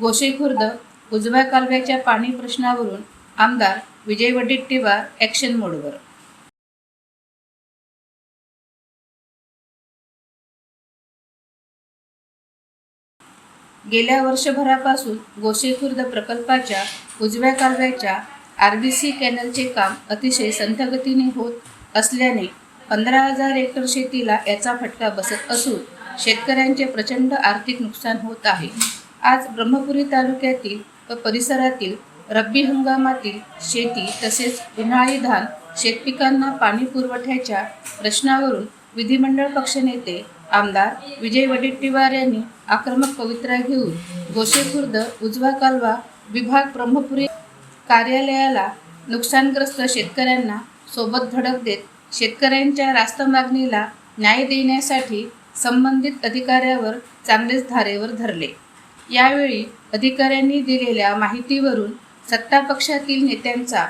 गोसेखुर्द उजव्या कालव्याच्या पाणी प्रश्नावरून आमदार विजय वडेट्टीवार ॲक्शन मोडवर गेल्या वर्षभरापासून गोसेखुर्द प्रकल्पाच्या उजव्या कालव्याच्या आर बी सी कॅनलचे काम अतिशय संथगतीने होत असल्याने पंधरा हजार एकर शेतीला याचा फटका बसत असून शेतकऱ्यांचे प्रचंड आर्थिक नुकसान होत आहे. आज ब्रह्मपुरी तालुक्यातील व परिसरातील रब्बी हंगामातील शेती तसेच उन्हाळी धान शेतपिकांना पाणी पुरवठ्याच्या प्रश्नावरून विधिमंडळ पक्षनेते आमदार विजय वडेट्टीवार यांनी आक्रमक पवित्रा घेऊन गोशेखुर्द उजवा कालवा विभाग ब्रह्मपुरी कार्यालयाला नुकसानग्रस्त शेतकऱ्यांना सोबत धडक देत शेतकऱ्यांच्या रास्त मागणीला न्याय देण्यासाठी संबंधित अधिकाऱ्यावर चांगलेच धारेवर धरले. यावेळी अधिकाऱ्यांनी दिलेल्या माहितीवरून सत्ता पक्षातील नेत्यांचा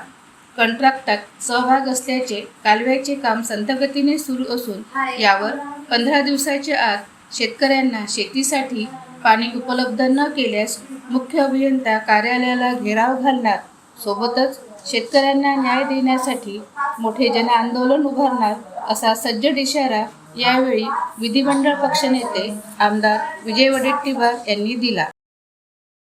कंत्राक्टात सहभाग असल्याचे कालव्याचे काम संथगतीने सुरू असून यावर पंधरा दिवसाच्या आत शेतकऱ्यांना शेतीसाठी पाणी उपलब्ध न केल्यास मुख्य अभियंता कार्यालयाला घेराव घालणार सोबतच शेतकऱ्यांना न्याय देण्यासाठी मोठे जनआंदोलन उभारणार असा सज्जड इशारा यावेळी विधिमंडळ पक्षनेते आमदार विजय वडेट्टीवार यांनी दिला.